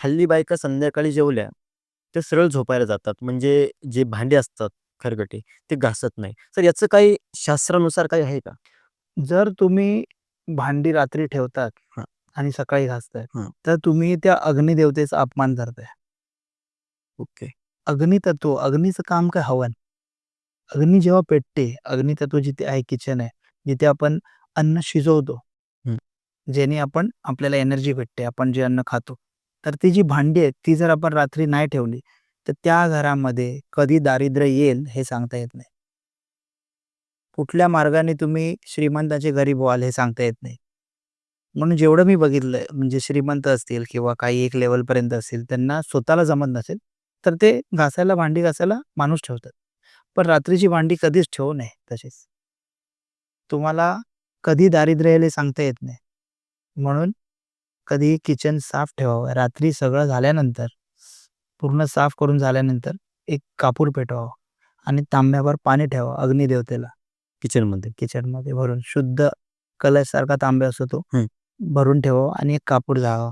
हल्ली बायका संध्याकाळी जेवल्या ते सरळ झोपायला जातात. म्हणजे जे भांडे असतात खरकटे ते घासत नाही. तर याचं काही शास्त्रानुसार काही आहे का? जर तुम्ही भांडी रात्री ठेवतात. आणि सकाळी घासताय हां. तर तुम्ही त्या अग्निदेवतेचा अपमान करताय. ओके. अग्नितत्व अग्नीचं काम काय? हवन. अग्नी जेव्हा पेटते अग्नितत्व जिथे आहे किचन आहे जिथे आपण अन्न शिजवतो हं. ज्याने आपण आपल्याला एनर्जी भेटते आपण जे अन्न खातो. तर ती जी भांडी आहेत ती जर आपण रात्री नाही ठेवली तर त्या घरामध्ये कधी दारिद्र्य येईल हे सांगता येत नाही. कुठल्या मार्गाने तुम्ही श्रीमंताचे गरीब व्हाल हे सांगता येत नाही. म्हणून जेवढं मी बघितलंय म्हणजे श्रीमंत असतील किंवा काही एक लेवल पर्यंत असतील त्यांना स्वतःला जमत नसेल तर ते घासायला भांडी घासायला माणूस ठेवतात. पण रात्रीची भांडी कधीच ठेवू नये तशीच तुम्हाला कधी दारिद्र्य हे सांगता येत नाही. म्हणून कधी किचन साफ ठेवावं? रात्री सगळं झाल्यानंतर पूर्ण साफ करून झाल्यानंतर एक कापूर पेटवावं आणि तांब्यावर पाणी ठेवावं अग्निदेवतेला. किचनमध्ये. किचनमध्ये भरून शुद्ध कलश सारखा तांब्या असतो तो. भरून ठेवावा आणि एक कापूर जाळावा